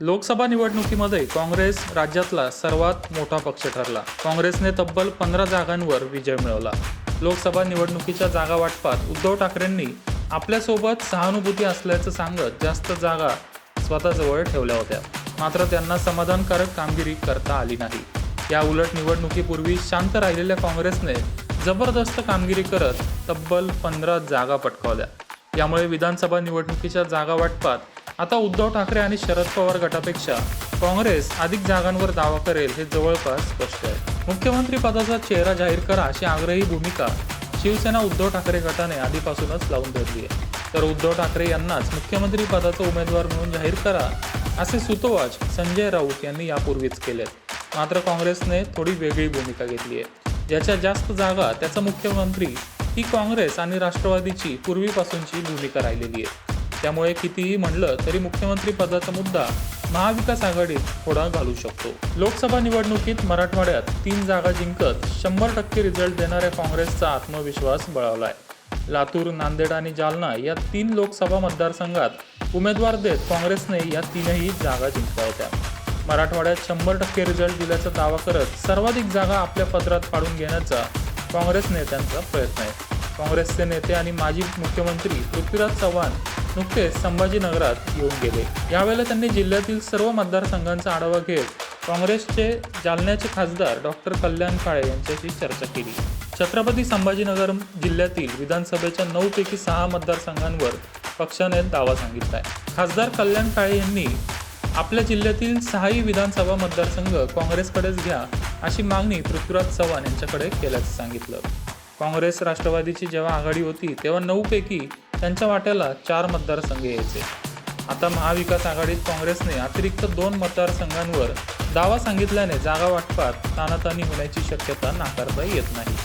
लोकसभा निवडणुकीमध्ये काँग्रेस राज्यातला सर्वात मोठा पक्ष ठरला. काँग्रेसने तब्बल पंधरा जागांवर विजय मिळवला. लोकसभा निवडणुकीच्या जागा वाटपात उद्धव ठाकरेंनी आपल्यासोबत सहानुभूती असल्याचं सांगत जास्त जागा स्वतःजवळ ठेवल्या होत्या. मात्र त्यांना समाधानकारक कामगिरी करता आली नाही. या उलट निवडणुकीपूर्वी शांत राहिलेल्या काँग्रेसने जबरदस्त कामगिरी करत तब्बल पंधरा जागा पटकावल्या. यामुळे विधानसभा निवडणुकीच्या जागा वाटपात आता उद्धव ठाकरे आणि शरद पवार गटापेक्षा काँग्रेस अधिक जागांवर दावा करेल हे जवळपास स्पष्ट आहे. मुख्यमंत्री पदाचा चेहरा जाहीर करा अशी आग्रही भूमिका शिवसेना उद्धव ठाकरे गटाने आधीपासूनच लावून धरली आहे. तर उद्धव ठाकरे यांनाच मुख्यमंत्री पदाचा उमेदवार म्हणून जाहीर करा असे सुतोवाच संजय राऊत यांनी यापूर्वीच केलेत. मात्र काँग्रेसने थोडी वेगळी भूमिका घेतली आहे. ज्याच्या जास्त जागा त्याचा मुख्यमंत्री ही काँग्रेस आणि राष्ट्रवादीची पूर्वीपासूनची भूमिका राहिलेली आहे. त्यामुळे कितीही म्हणलं तरी मुख्यमंत्री पदाचा मुद्दा महाविकास आघाडीत थोडा घालू शकतो. लोकसभा निवडणुकीत मराठवाड्यात तीन जागा जिंकत शंभर टक्के रिझल्ट देणाऱ्या काँग्रेसचा आत्मविश्वास बळावला आहे लातूर नांदेड आणि जालना या तीन लोकसभा मतदारसंघात उमेदवार देत काँग्रेसने या तीनही जागा जिंकल्या होत्या. मराठवाड्यात शंभर टक्के रिझल्ट दिल्याचा दावा करत सर्वाधिक जागा आपल्या पदरात पाडून घेण्याचा काँग्रेस नेत्यांचा प्रयत्न आहे. काँग्रेसचे नेते आणि माजी मुख्यमंत्री पृथ्वीराज चव्हाण नुकतेच संभाजीनगरात येऊन गेले. यावेळेला त्यांनी जिल्ह्यातील सर्व मतदारसंघांचा आढावा घेत काँग्रेसचे जालन्याचे खासदार डॉक्टर कल्याण काळे यांच्याशी चर्चा केली. छत्रपती संभाजीनगर जिल्ह्यातील विधानसभेच्या नऊ पैकी सहा मतदारसंघांवर पक्षाने दावा सांगितला आहे खासदार कल्याण काळे यांनी आपल्या जिल्ह्यातील सहाही विधानसभा मतदारसंघ काँग्रेसकडेच घ्या अशी मागणी पृथ्वीराज चव्हाण यांच्याकडे केल्याचं सांगितलं. काँग्रेस राष्ट्रवादीची जेव्हा आघाडी होती तेव्हा नऊपैकी त्यांच्या वाट्याला चार मतदारसंघ यायचे. आता महाविकास आघाडीत काँग्रेसने अतिरिक्त दोन मतदारसंघांवर दावा सांगितल्याने जागा वाटपात तानातानी होण्याची शक्यता नाकारता येत नाही.